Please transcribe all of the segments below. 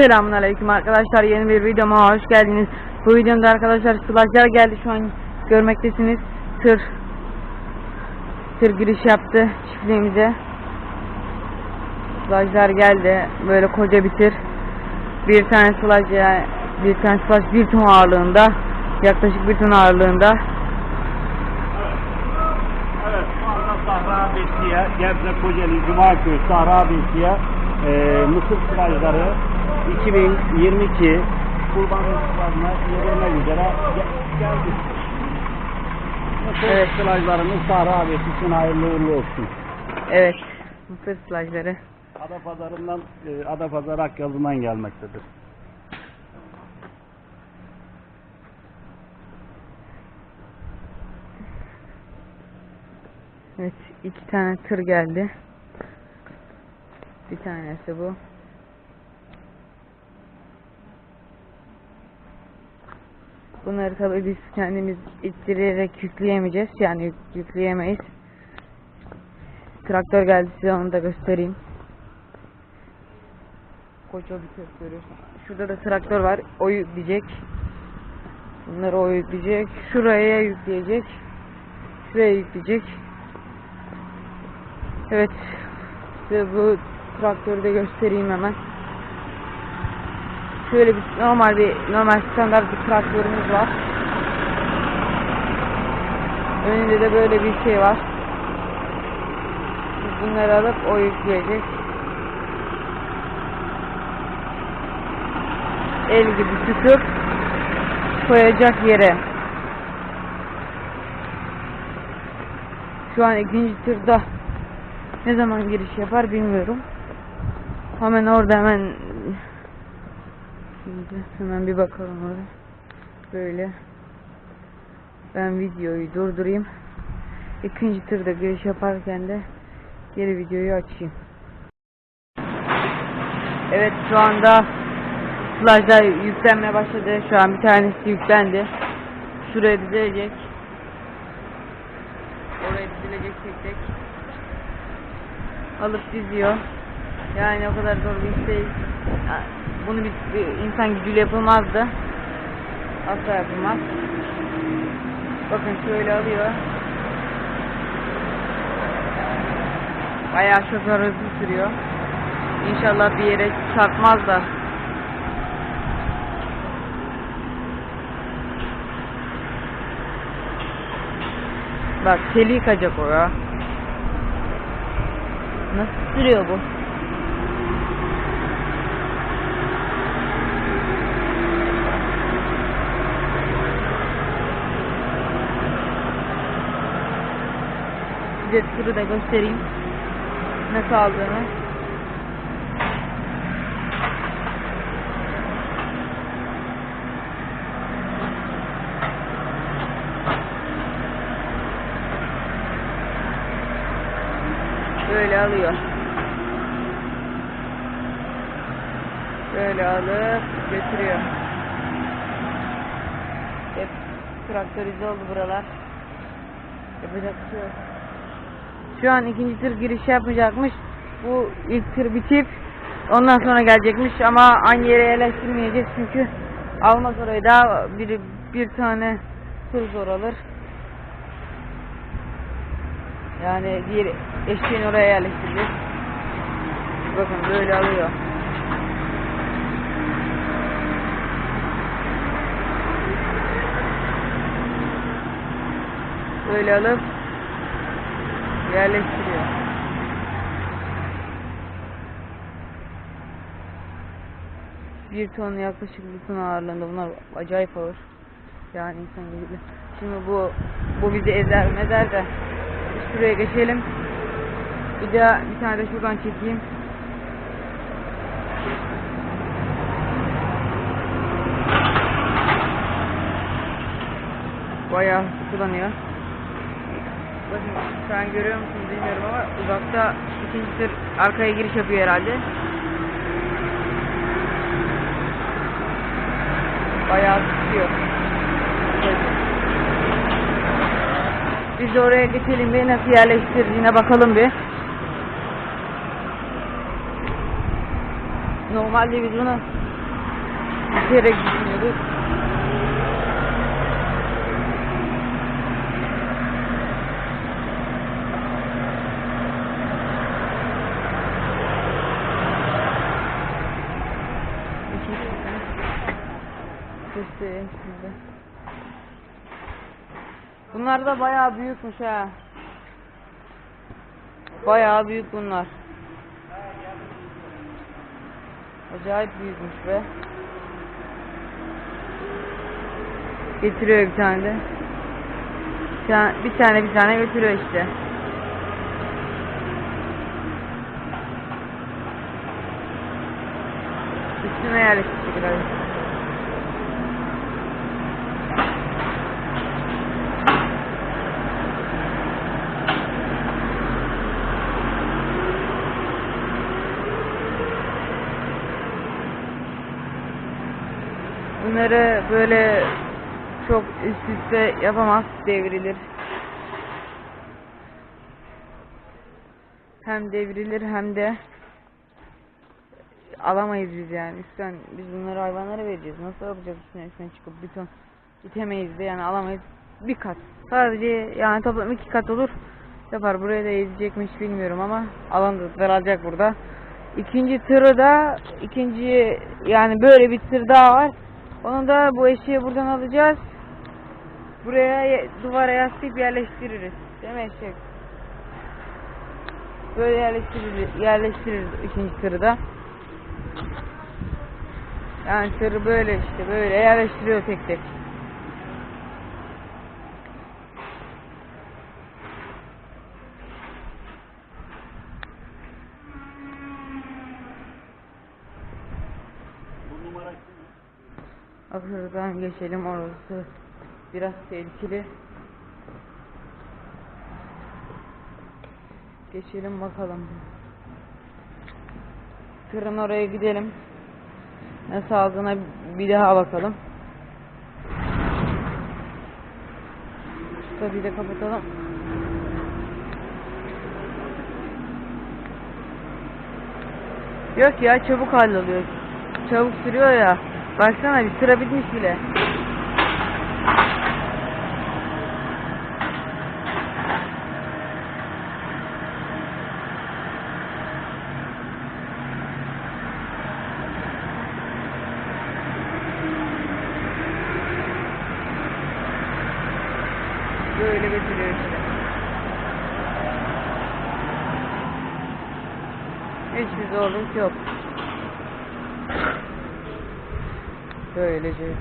Selamünaleyküm arkadaşlar yeni bir videoma hoş geldiniz. Bu videomda arkadaşlar sılajlar geldi şu an görmektesiniz. Tır tır giriş yaptı çiftliğimize. Sılajlar geldi böyle koca bir tır. Bir tane sılaj bir tane sılaj bir ton ağırlığında yaklaşık bir ton ağırlığında. Evet, anda Sahra Besiye, Gebze Kocaeli Cumaköy Sahra Besiye e, Mısır sılajları 2022 kurban festivaline yedirmek üzere ge- geldik. Evet. sılajlarımız Sahra Besi için hayırlı uğurlu olsun. Evet mısır sılajları. Adapazarı'ndan, e, Adapazarı Akyazı'ndan gelmektedir. Evet iki tane tır geldi. Bir tanesi bu. Bunları tabii biz kendimiz ittirerek yükleyemeyeceğiz. Yani yük- yükleyemeyiz. Traktör geldi size onu da göstereyim. Koca bir görüyorsunuz. Şurada da traktör var. O yükleyecek. Bunları o yükleyecek. Şuraya yükleyecek. Şuraya yükleyecek. Evet. Size bu traktörü de göstereyim hemen. Şöyle bir normal bir normal standart bir traktörümüz var. Önünde de böyle bir şey var. Bunları alıp o yükleyecek. El gibi tutup koyacak yere. Şu an ikinci turda ne zaman giriş yapar bilmiyorum. Hemen orada hemen Şimdi hemen bir bakalım orada. Böyle. Ben videoyu durdurayım. İkinci turda giriş yaparken de geri videoyu açayım. Evet şu anda slajlar yüklenmeye başladı. Şu an bir tanesi yüklendi. Şuraya dizilecek. Oraya dizilecek tek tek. Alıp diziyor. Yani o kadar zor bir. Ya, Bunu bir, bir insan gücüyle yapılmazdı. Asla yapılmaz. Bakın şöyle alıyor. Bayağı şoför hızlı sürüyor. İnşallah bir yere çarpmaz da. Bak teli yıkacak o ya. Nasıl sürüyor bu? Size turu da göstereyim. Nasıl aldığını. Böyle alıyor. Böyle alıp götürüyor. Hep traktörize oldu buralar. Yapacak bir şey yok. Şu an ikinci tır giriş yapmayacakmış. Bu ilk tır bitip ondan sonra gelecekmiş ama aynı yere yerleştirmeyeceğiz çünkü almaz orayı da bir, bir tane tır zor alır. Yani diğer eşeğini oraya yerleştireceğiz. Bakın böyle alıyor. Böyle alıp yerleştiriyor. Bir ton yaklaşık bir ton ağırlığında bunlar acayip ağır. Yani insan gibi. Şimdi bu bu bizi ezer meder de şuraya geçelim. Bir daha bir tane de şuradan çekeyim. Bayağı kullanıyor. Bakın şu an görüyor musunuz bilmiyorum ama uzakta ikinci tır arkaya giriş yapıyor herhalde. Bayağı tutuyor. Evet. Biz de oraya geçelim ve nasıl yerleştirdiğine bakalım bir. Normalde biz bunu Biterek düşünüyorduk. Göstereyim size. Bunlar da bayağı büyükmüş ha. Bayağı büyük bunlar. Acayip büyükmüş be. Getiriyor bir tane de. Bir tane bir tane, götürüyor işte. Üstüne yerleştirecek herhalde. Bunları böyle çok üst üste yapamaz, devrilir. Hem devrilir hem de alamayız biz yani. Üstten biz bunları hayvanlara vereceğiz. Nasıl yapacağız üstüne üstüne çıkıp bir ton itemeyiz de yani alamayız. Bir kat. Sadece yani toplam iki kat olur. Yapar. Buraya da ezecek mi hiç bilmiyorum ama alan da daralacak burada. İkinci tırı da ikinci yani böyle bir tır daha var. Onu da bu eşeği buradan alacağız. Buraya duvara yaslayıp yerleştiririz. Değil mi eşek? Böyle yerleştiririz, yerleştiririz ikinci tırı da. Yani tırı böyle işte böyle yerleştiriyor tek tek. Ahırdan geçelim orası biraz tehlikeli. Geçelim bakalım. Tırın oraya gidelim. Nasıl aldığına bir daha bakalım. Kapıyı da kapatalım. Yok ya çabuk halloluyor. Çabuk sürüyor ya. Baksana bir sıra bitmiş bile. रहे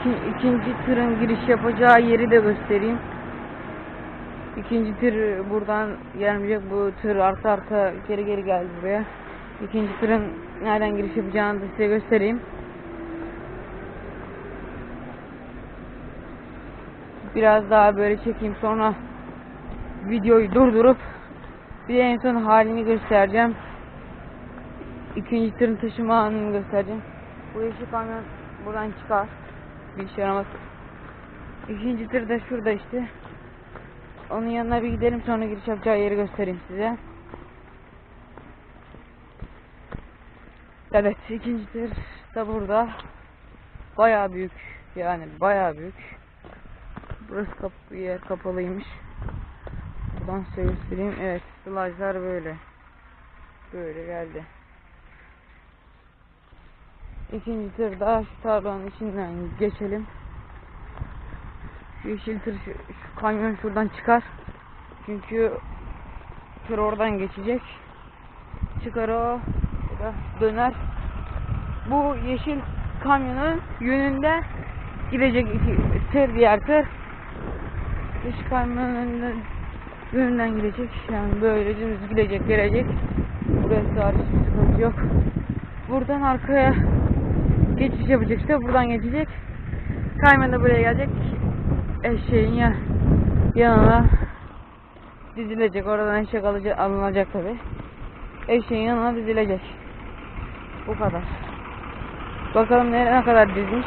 iki, ikinci tırın giriş yapacağı yeri de göstereyim. İkinci tır buradan gelmeyecek. Bu tır arka arka geri geri geldi buraya. İkinci tırın nereden giriş yapacağını da size göstereyim. Biraz daha böyle çekeyim sonra videoyu durdurup bir en son halini göstereceğim. İkinci tırın taşıma anını göstereceğim. Bu yeşil kamyon buradan çıkar. Bir işe yaramaz. İkinci tır da şurada işte. Onun yanına bir gidelim sonra giriş yapacağı yeri göstereyim size. Evet ikinci tır da burada. Bayağı büyük yani bayağı büyük. Burası kapı yer kapalıymış. Buradan size göstereyim. Evet stajlar böyle. Böyle geldi. İkinci tır daha şu tarlanın içinden geçelim. Yeşil tır şu, şu kamyon şuradan çıkar. Çünkü tır oradan geçecek. Çıkar o. döner. Bu yeşil kamyonun yönünde gidecek iki tır diğer tır. Yeşil kamyonun önünden- yönünden gidecek. Yani böyle dümdüz gidecek gelecek. Burası hariç bir sıkıntı yok. Buradan arkaya geçiş yapacak işte. Buradan geçecek. Kaymen de buraya gelecek. Eşeğin ya yanına dizilecek. Oradan eşek alacak, alınacak tabi. Eşeğin yanına dizilecek. Bu kadar. Bakalım ne, ne kadar dizmiş.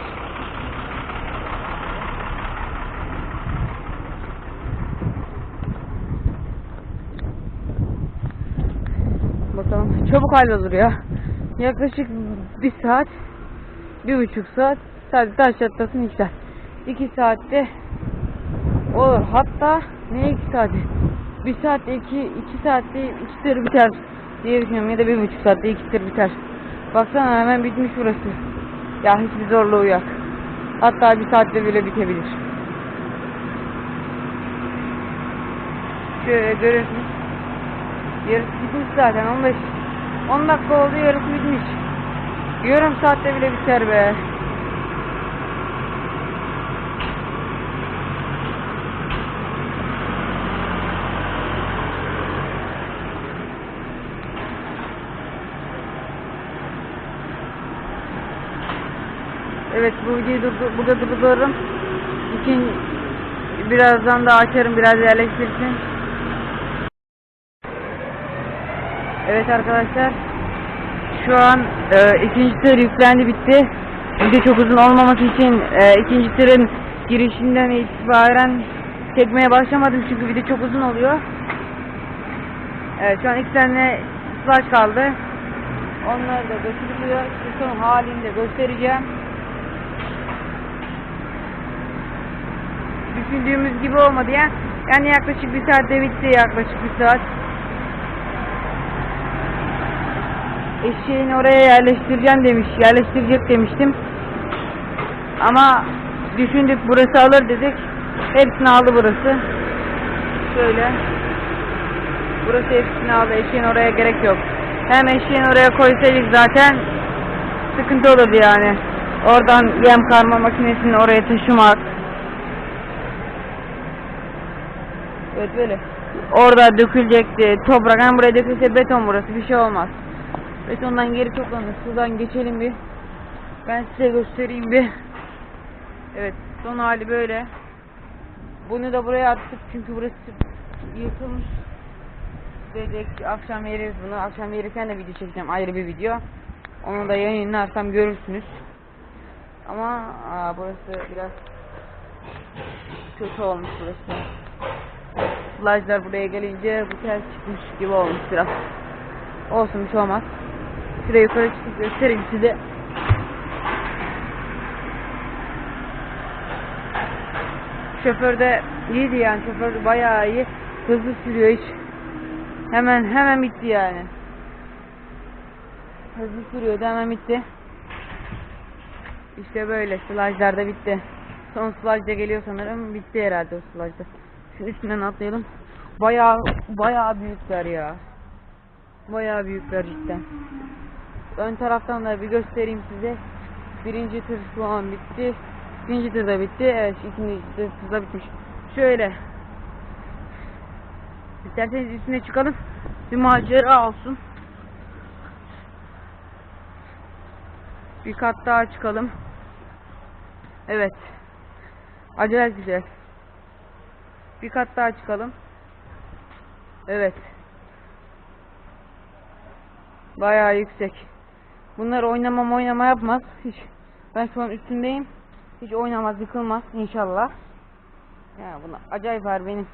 Bakalım. Çabuk hallolur ya. Yaklaşık bir saat, bir buçuk saat sadece taş çatlasın saat. İki saatte olur. Hatta ne iki saati? Bir saatte iki, iki saatte iki tır biter diye düşünüyorum. Ya da bir buçuk saatte iki tır biter. Baksana hemen bitmiş burası. Ya hiçbir zorluğu yok. Hatta bir saatte bile bitebilir. Şöyle görüyorsunuz. Yarısı bitmiş zaten 15 10 dakika oldu yarısı bitmiş. Yarım saatte bile biter be. Evet bu videoyu burada durdururum. İkin, birazdan da açarım biraz yerleştirsin. Evet arkadaşlar. Şu an e, ikinci tır yüklendi bitti. Video çok uzun olmaması için e, ikinci tırın girişinden itibaren çekmeye başlamadım çünkü video çok uzun oluyor. Evet şu an iki tane slash kaldı. Onlar da götürülüyor. Size son halinde göstereceğim. Düşündüğümüz gibi olmadı ya. Yani yaklaşık bir saatte bitti yaklaşık bir saat. Eşeğini oraya yerleştireceğim demiş, yerleştirecek demiştim. Ama düşündük burası alır dedik. Hepsini aldı burası. Şöyle. Burası hepsini aldı. Eşeğin oraya gerek yok. Hem eşeğin oraya koysaydık zaten sıkıntı olurdu yani. Oradan yem karma makinesini oraya taşımak. Evet böyle. Orada dökülecekti. Toprak hem buraya dökülse beton burası bir şey olmaz. Betondan geri toplanır. Sudan geçelim bir. Ben size göstereyim bir. Evet son hali böyle. Bunu da buraya attık çünkü burası yıkılmış. Dedik akşam yeriz bunu. Akşam yerirken de video çekeceğim ayrı bir video. Onu da yayınlarsam görürsünüz. Ama aa, burası biraz kötü olmuş burası. Plajlar buraya gelince bu ters çıkmış gibi olmuş biraz. Olsun bir şey olmaz. Şuraya yukarı çıkıp göstereyim size. Şoför de iyiydi yani şoför bayağı iyi. Hızlı sürüyor hiç. Hemen hemen bitti yani. Hızlı sürüyordu hemen bitti. İşte böyle slajlar da bitti. Son slaj da geliyor sanırım. Bitti herhalde o slajda. Şunun üstünden atlayalım. Bayağı bayağı büyükler ya. Bayağı büyükler cidden. Ön taraftan da bir göstereyim size. Birinci tır şu an bitti. İkinci tır da bitti. Evet ikinci tır da bitmiş. Şöyle. İsterseniz üstüne çıkalım. Bir macera olsun. Bir kat daha çıkalım. Evet. Acayip güzel. Bir kat daha çıkalım. Evet. Bayağı yüksek. Bunlar oynamam oynama yapmaz. Hiç. Ben şu an üstündeyim. Hiç oynamaz, yıkılmaz inşallah. Ya buna acayip var benim.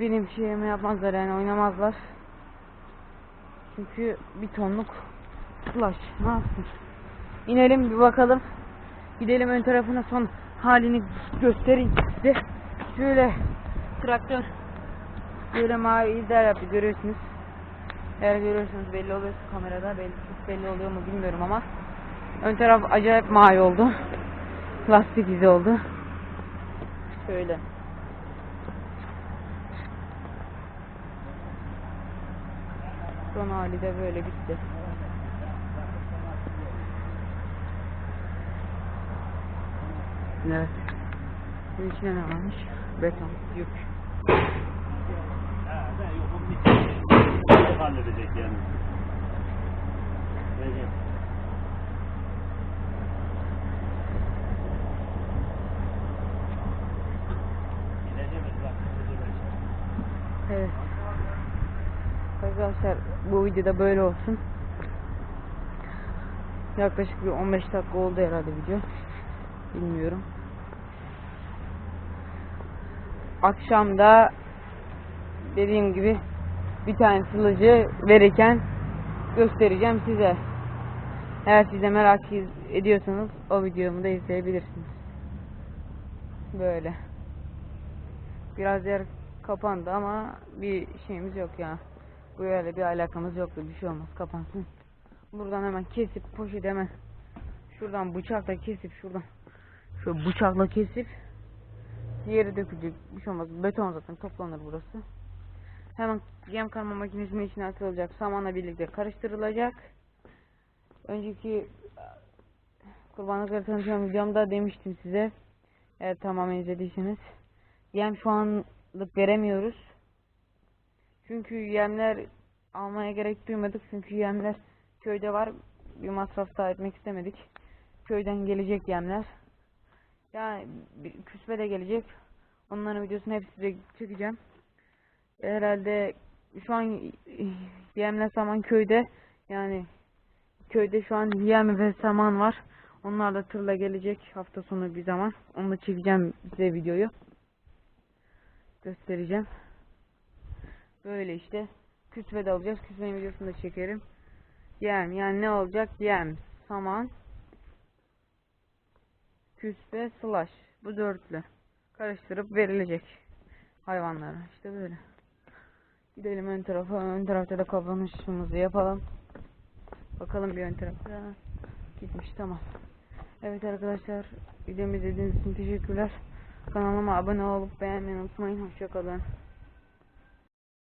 Benim şeyimi yapmazlar yani oynamazlar. Çünkü bir tonluk flash. Ne yapsın? İnelim bir bakalım. Gidelim ön tarafına son halini göstereyim size. Şöyle traktör böyle mavi izler yaptı görüyorsunuz. Eğer görüyorsanız belli oluyor kamerada belli, çok belli oluyor mu bilmiyorum ama ön taraf acayip mavi oldu. Plastik izi oldu. Şöyle. Son hali de böyle bitti. Evet. Bunun içine ne varmış? Beton, yük. Halledecek yani. Gideceğiz. Evet. Arkadaşlar bu videoda böyle olsun. Yaklaşık bir 15 dakika oldu herhalde video. Bilmiyorum. Akşamda dediğim gibi bir tane sılıcı verirken göstereceğim size. Eğer siz de merak ediyorsanız o videomu da izleyebilirsiniz. Böyle. Biraz yer kapandı ama bir şeyimiz yok ya. Bu öyle bir alakamız yoktu. Bir şey olmaz kapansın. Buradan hemen kesip poşet hemen şuradan bıçakla kesip şuradan şöyle bıçakla kesip diğeri dökülecek. Bir şey olmaz. Beton zaten toplanır burası. Hemen yem karma makinesinin içine atılacak. Samanla birlikte karıştırılacak. Önceki kurbanlıkları tanıtacağım videomda demiştim size. Eğer tamamen izlediyseniz. Yem şu anlık veremiyoruz. Çünkü yemler almaya gerek duymadık. Çünkü yemler köyde var. Bir masraf daha etmek istemedik. Köyden gelecek yemler. Yani bir küspe de gelecek. Onların videosunu hepsi size çekeceğim. Herhalde şu an yemle saman köyde. Yani köyde şu an yem ve saman var. Onlar da tırla gelecek hafta sonu bir zaman. Onu da çekeceğim size videoyu göstereceğim. Böyle işte. Küsve de alacağız. Küsvenin videosunu da çekerim. Yem. Yani ne olacak? Yem, saman, küspe, slash. Bu dörtlü. Karıştırıp verilecek hayvanlara. İşte böyle. Gidelim ön tarafa. Ön tarafta da kapanışımızı yapalım. Bakalım bir ön tarafta. Gitmiş tamam. Evet arkadaşlar. Videomu izlediğiniz için teşekkürler. Kanalıma abone olup beğenmeyi unutmayın. Hoşçakalın.